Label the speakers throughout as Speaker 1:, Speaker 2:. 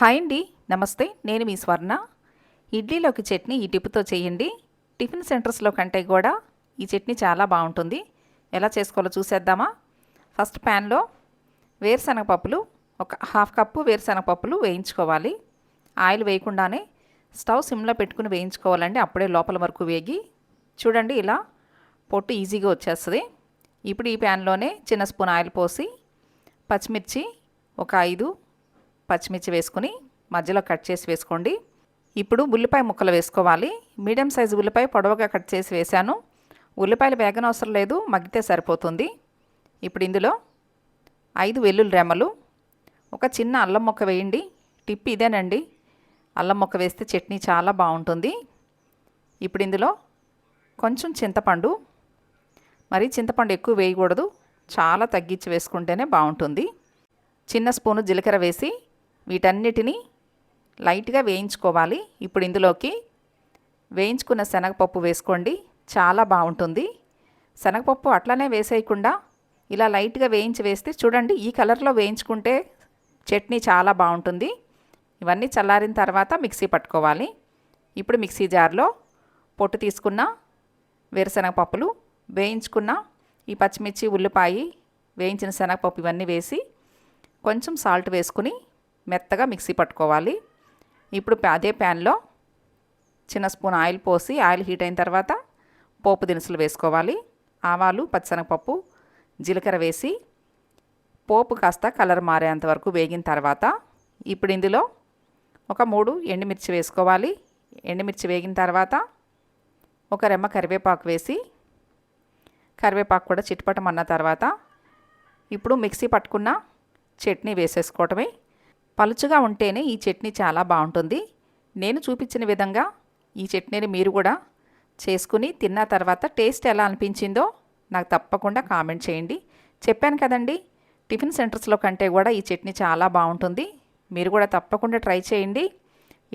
Speaker 1: Hi అండి. నమస్తే. నేను మీ స్వర్ణ. ఇడ్లీలోకి చట్నీ ఈ టిప్తో చేయండి. టిఫిన్ సెంటర్స్లో కంటే కూడా ఈ చట్నీ చాలా బాగుంటుంది. ఎలా చేసుకోవాలో చూసేద్దామా? ఫస్ట్ ప్యాన్లో వేరుశనగ పప్పులు ఒక హాఫ్ కప్పు వేరుశనగ పప్పులు వేయించుకోవాలి. ఆయిల్ వేయకుండానే స్టవ్ సిమ్లో పెట్టుకుని వేయించుకోవాలండి. అప్పుడే లోపల వరకు వేగి. చూడండి ఇలా పొట్టు ఈజీగా వచ్చేస్తుంది. ఇప్పుడు ఈ ప్యాన్లోనే చిన్న స్పూన్ ఆయిల్ పోసి పచ్చిమిర్చి ఒక ఐదు పచ్చిమిర్చి వేసుకుని మధ్యలో కట్ చేసి వేసుకోండి. ఇప్పుడు ఉల్లిపాయ ముక్కలు వేసుకోవాలి. మీడియం సైజు ఉల్లిపాయ పొడవుగా కట్ చేసి వేశాను. ఉల్లిపాయలు వేగనవసరం లేదు మగ్గితే సరిపోతుంది. ఇప్పుడు ఇందులో ఐదు వెల్లుల్లి రెమ్మలు ఒక చిన్న అల్లం మొక్క వేయండి. టిప్ ఇదేనండి. అల్లం మొక్క వేస్తే చట్నీ చాలా బాగుంటుంది. ఇప్పుడు ఇందులో కొంచెం చింతపండు మరి చింతపండు ఎక్కువ వేయకూడదు. చాలా తగ్గించి వేసుకుంటేనే బాగుంటుంది. చిన్న స్పూను జీలకర్ర వేసి వీటన్నిటినీ లైట్గా వేయించుకోవాలి. ఇప్పుడు ఇందులోకి వేయించుకున్న శనగపప్పు వేసుకోండి. చాలా బాగుంటుంది. శనగపప్పు అట్లనే వేసేయకుండా ఇలా లైట్గా వేయించి వేస్తే చూడండి ఈ కలర్లో వేయించుకుంటే చట్నీ చాలా బాగుంటుంది. ఇవన్నీ చల్లారిన తర్వాత మిక్సీ పట్టుకోవాలి. ఇప్పుడు మిక్సీ జార్లో పొట్టు తీసుకున్న వేరుశనగపప్పులు వేయించుకున్న ఈ పచ్చిమిర్చి ఉల్లిపాయ వేయించిన శనగపప్పు ఇవన్నీ వేసి కొంచెం సాల్ట్ వేసుకుని మెత్తగా మిక్సీ పట్టుకోవాలి. ఇప్పుడు అదే ప్యాన్లో చిన్న స్పూన్ ఆయిల్ పోసి ఆయిల్ హీట్ అయిన తర్వాత పోపు దినుసులు వేసుకోవాలి. ఆవాలు పచ్చనగపప్పు జీలకర్ర వేసి పోపు కాస్త కలర్ మారేంత వరకు వేగిన తర్వాత ఇప్పుడు ఇందులో ఒక మూడు ఎండుమిర్చి వేసుకోవాలి. ఎండుమిర్చి వేగిన తర్వాత ఒక రెమ్మ కరివేపాకు వేసి కరివేపాకు కూడా చిట్పటమన్న తర్వాత ఇప్పుడు మిక్సీ పట్టుకున్న చట్నీ వేసేసుకోవటమే. పలుచుగా ఉంటేనే ఈ చట్నీ చాలా బాగుంటుంది. నేను చూపించిన విధంగా ఈ చట్నీని మీరు కూడా చేసుకుని తిన్న తర్వాత టేస్ట్ ఎలా అనిపించిందో నాకు తప్పకుండా కామెంట్ చేయండి. చెప్పాను కదండి టిఫిన్ సెంటర్స్లో కంటే కూడా ఈ చట్నీ చాలా బాగుంటుంది. మీరు కూడా తప్పకుండా ట్రై చేయండి.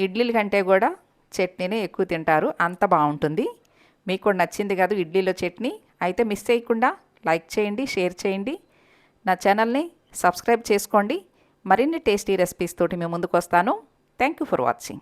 Speaker 1: ఇడ్లీల కంటే కూడా చట్నీనే ఎక్కువ తింటారు అంత బాగుంటుంది. మీకు కూడా నచ్చింది కాదు ఇడ్లీలో చట్నీ అయితే మిస్ చేయకుండా లైక్ చేయండి షేర్ చేయండి. నా ఛానల్ని సబ్స్క్రైబ్ చేసుకోండి. మరిన్ని టేస్టీ రెసిపీస్ తోటి మేము ముందుకు వస్తాను. Thank you for watching